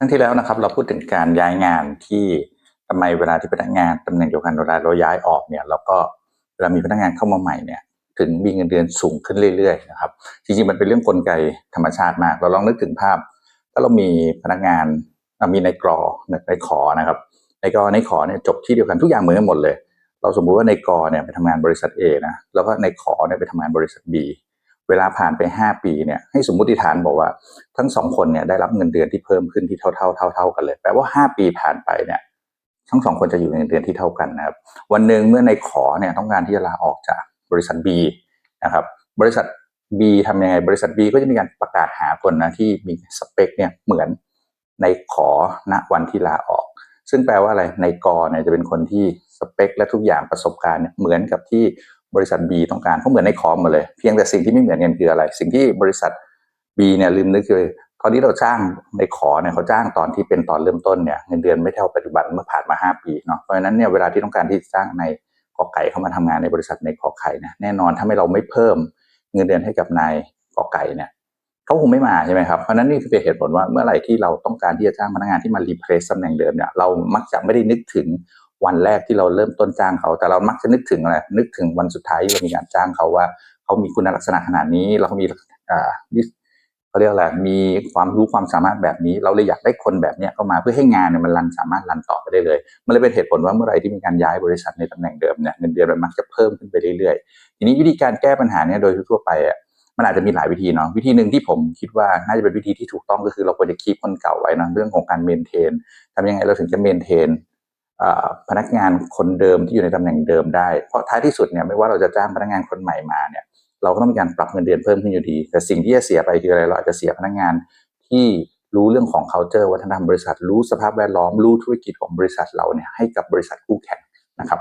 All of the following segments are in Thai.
ครั้งที่แล้วนะครับ เราพูดถึงการย้ายงานที่ทำไมเวลาที่พนักงานตำแหน่งเดียวกันเวลาเราย้ายออกเนี่ยแล้วก็เวลามีพนักงานเข้ามาใหม่เนี่ยถึงมีเงินเดือนสูงขึ้นเรื่อยๆนะครับจริงๆมันเป็นเรื่องกลไกธรรมชาติมาก เราลองนึกถึงภาพ ถ้าเรามีพนักงานมีในกรอในขอนะครับในกรในขอเนี่ยจบที่เดียวกันทุกอย่างเหมือนกันหมดเลย เราสมมุติว่าในกอเนี่ยไปทำงานบริษัท A นะแล้วก็ในขอเนี่ยไปทำงานบริษัท B เวลาผ่านไป 5 ปีเนี่ยให้สมมุติฐานบอกว่าทั้งสองคนเนี่ยได้รับเงินเดือนที่เพิ่มขึ้นที่เท่าเท่าเท่าเท่าๆกันเลยแปลว่า 5 ปีผ่านไปเนี่ยทั้งสองคนจะอยู่ในเงินเดือนที่เท่ากันนะครับ วันหนึ่งเมื่อในขอเนี่ยต้องการที่จะลาออกจากบริษัท B นะครับ บริษัท B ทำยังไงบริษัท B ก็จะมีการประกาศหาคนนะที่มีสเปคเนี่ยเหมือนในขอณวันที่ลาออก ซึ่งแปลว่าอะไรในกอเนี่ยจะเป็นคนที่สเปคและทุกอย่างประสบการณ์เนี่ยเหมือนกับที่ บริษัท B ต้องการเพราะเหมือนในคอมมดเลย เพียงแต่สิ่งที่ไม่เหมือนกันคืออะไร สิ่งที่บริษัท B เนี่ยลืมนึกคือตอนที่เราจ้างในขอเนี่ยเขาจ้างตอนที่เป็นตอนเริ่มต้นเนี่ยเงินเดือนไม่เท่าปัจจุบันเมื่อผ่านมา 5 ปีเนาะเพราะฉะนั้นเนี่ยเวลาที่ต้องการที่จะจ้างในกอไก่เข้ามาทำงานในบริษัทในขอไข่นี่ยแน่นอนถ้าไม่เราไม่เพิ่มเงินเดือนให้กับนายกอไก่เนี่ยเขาคงไม่มาใช่ไหมครับเพราะฉะนั้นนี่คือเป็นเหตุผลว่าเมื่อไหร่ที่เราต้องการที่จะจ้างพนักงานที่มารีเพลซตำแหน่งเดิมเนี่ยเรามักจะไม่ได้นึกถึง วันแรกที่เราเริ่มต้นจ้างเขา แต่เรามักจะนึกถึงอะไรนึกถึงวันสุดท้ายที่เรามีการจ้างเขาว่า เขามีคุณลักษณะขนาดนี้แล้วเขามีอ่าเขาเรียกอะไรมีความรู้ความสามารถแบบนี้ เราเลยอยากได้คนแบบเนี้ยเข้ามาเพื่อให้งานเนี่ยมันรันสามารถรันต่อไปได้เลย มันเลยเป็นเหตุผลว่าเมื่อไหร่ที่มีการย้ายบริษัทในตำแหน่งเดิมเนี่ยเงินเดือนมันมักจะเพิ่มขึ้นไปเรื่อยๆ ทีนี้วิธีการแก้ปัญหาเนี่ยโดยทั่วไปอะมันอาจจะมีหลายวิธีเนาะวิธีหนึ่งที่ผมคิดว่าน่าจะเป็นวิธีที่ถูกต้องก็คือเราควรจะคีปคนเก่าไว้นะเรื่องของการเมนเทนทำยังไงเราถึงจะเมนเทน พนักงานคนเดิมที่อยู่ในตำแหน่งเดิมได้ เพราะท้ายที่สุดเนี่ยไม่ว่าเราจะจ้างพนักงานคนใหม่มาเนี่ยเราก็ต้องมีการปรับเงินเดือนเพิ่มขึ้นอยู่ดี แต่สิ่งที่จะเสียไปคืออะไรเราอาจจะเสียพนักงานที่รู้เรื่องของ culture วัฒนธรรมบริษัท รู้สภาพแวดล้อม รู้ธุรกิจของบริษัทเราเนี่ยให้กับบริษัทคู่แข่งนะครับ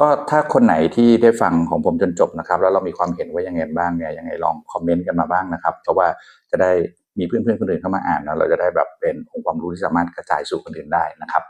ก็ถ้าคนไหนที่ได้ฟังของผมจนจบนะครับ แล้วเรามีความเห็นว่ายังไงบ้างเนี่ยยังไงลองคอมเมนต์กันมาบ้างนะครับ เพราะว่าจะได้มีเพื่อนๆคนอื่นเข้ามาอ่านเราจะได้แบบเป็นองค์ความรู้ที่สามารถกระจายสู่คนอื่นได้นะครับ